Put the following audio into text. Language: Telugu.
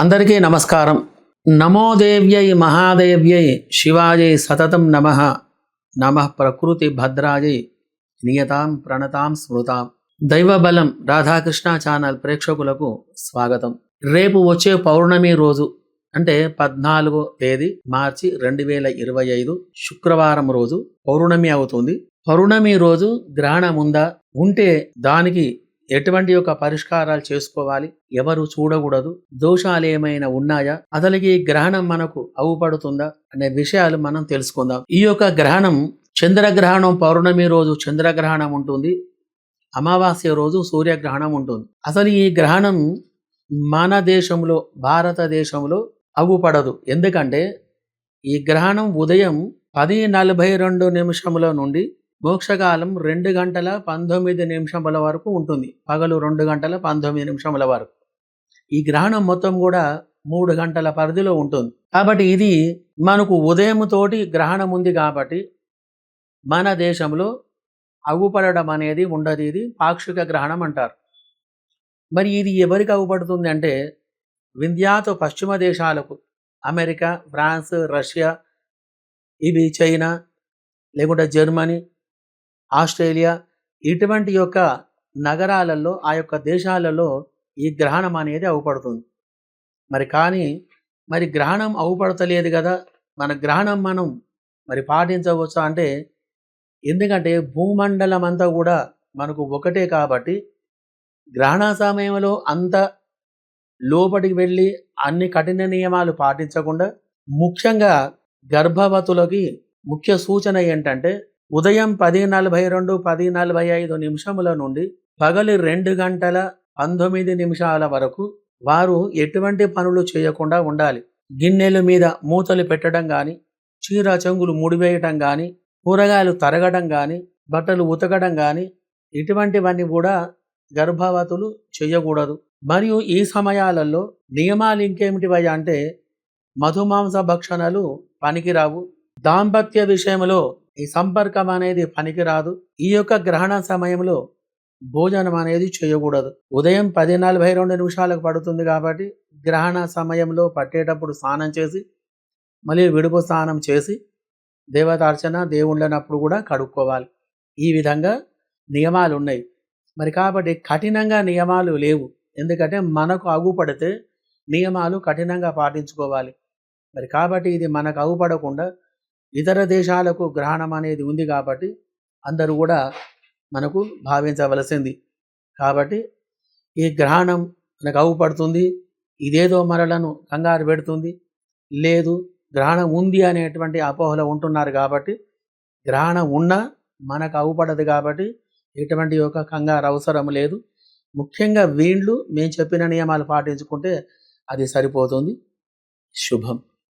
అందరికీ నమస్కారం. నమోదేవ్యై మహాదేవ్యై శివాయై సతతం నమ. నమ ప్రకృతి భద్రాయై నియతాం ప్రణతాం స్మృతాం. దైవబలం రాధాకృష్ణ ఛానల్ ప్రేక్షకులకు స్వాగతం. రేపు వచ్చే పౌర్ణమి రోజు అంటే పద్నాలుగో తేదీ మార్చి రెండు వేల ఇరవై ఐదు శుక్రవారం రోజు పౌర్ణమి అవుతుంది. పౌర్ణమి రోజు గ్రహణం ఉందా ఉంటే దానికి ఎటువంటి యొక్క పరిష్కారాలు చేసుకోవాలి? ఎవరు చూడకూడదు. దోషాలు ఏమైనా ఉన్నాయా? అసలుకి ఈ గ్రహణం మనకు అవుపడుతుందా? అనే విషయాలు మనం తెలుసుకుందాం. ఈ యొక్క గ్రహణం చంద్రగ్రహణం పౌర్ణమి రోజు చంద్రగ్రహణం ఉంటుంది. అమావాస్య రోజు సూర్యగ్రహణం ఉంటుంది. అసలు ఈ గ్రహణం మన దేశంలో భారతదేశంలో అవ్వుపడదు ఎందుకంటే ఈ గ్రహణం ఉదయం పది నలభై రెండు నిమిషముల నుండి మోక్షకాలం రెండు గంటల పంతొమ్మిది నిమిషముల వరకు ఉంటుంది. పగలు రెండు గంటల పంతొమ్మిది నిమిషముల వరకు. ఈ గ్రహణం మొత్తం కూడా మూడు గంటల పరిధిలో ఉంటుంది. కాబట్టి ఇది మనకు ఉదయం తోటి గ్రహణం ఉంది కాబట్టి మన దేశంలో అగుపడడం అనేది ఉండదు. ఇది పాక్షిక గ్రహణం అంటారు. మరి ఇది ఎవరికి అగుపడుతుంది అంటే వింధ్యాతో పశ్చిమ దేశాలకు అమెరికా ఫ్రాన్స్ రష్యా ఇవి చైనా లేకుంటే జర్మనీ ఆస్ట్రేలియా ఇటువంటి యొక్క నగరాలలో ఆ యొక్క దేశాలలో ఈ గ్రహణం అనేది అవుపడుతుంది. మరి కానీ మరి గ్రహణం అవుపడతలేదు కదా? మన గ్రహణం మనం మరి పాటించవచ్చా అంటే ఎందుకంటే భూమండలం అంతా కూడా మనకు ఒకటే కాబట్టి గ్రహణ సమయంలో అంత లోపలికి వెళ్ళి అన్ని కఠిన నియమాలు పాటించకుండా ముఖ్యంగా గర్భవతులకి ముఖ్య సూచన ఏంటంటే ఉదయం పది నలభై రెండు పది నలభై ఐదు నిమిషముల నుండి పగలి రెండు గంటల పంతొమ్మిది నిమిషాల వరకు వారు ఎటువంటి పనులు చేయకుండా ఉండాలి. గిన్నెల మీద మూతలు పెట్టడం కానీ చీర చెంగులు ముడివేయటం కానీ కూరగాయలు తరగడం కానీ బట్టలు ఉతకడం కానీ ఇటువంటివన్నీ కూడా గర్భవతులు చేయకూడదు. మరియు ఈ సమయాలలో నియమాలు ఇంకేమిటివయ్యా అంటే మధుమాంస భక్షణలు పనికిరావు. దాంపత్య విషయంలో ఈ సంపర్కం అనేది పనికిరాదు. ఈ యొక్క గ్రహణ సమయంలో భోజనం అనేది చేయకూడదు. ఉదయం పది నలభై రెండు నిమిషాలకు పడుతుంది కాబట్టి గ్రహణ సమయంలో పట్టేటప్పుడు స్నానం చేసి మళ్ళీ విడుపు స్నానం చేసి దేవతార్చన దేవుళ్ళనప్పుడు కూడా కడుక్కోవాలి. ఈ విధంగా నియమాలు ఉన్నాయి. మరి కాబట్టి కఠినంగా నియమాలు లేవు. ఎందుకంటే మనకు అగుపడితే నియమాలు కఠినంగా పాటించుకోవాలి. మరి కాబట్టి ఇది మనకు అగుపడకుండా ఇతర దేశాలకు గ్రహణం అనేది ఉంది కాబట్టి అందరూ కూడా మనకు భావించవలసింది. కాబట్టి ఈ గ్రహణం మనకు అవుపడుతుంది. ఇదేదో మరలను కంగారు పెడుతుంది. లేదు గ్రహణం ఉంది అనేటువంటి అపోహలో ఉంటున్నారు కాబట్టి గ్రహణం ఉన్నా మనకు అవుపడదు కాబట్టి ఎటువంటి యొక్క కంగారు అవసరం లేదు. ముఖ్యంగా వీళ్ళు మేము చెప్పిన నియమాలు పాటించుకుంటే అది సరిపోతుంది. శుభం.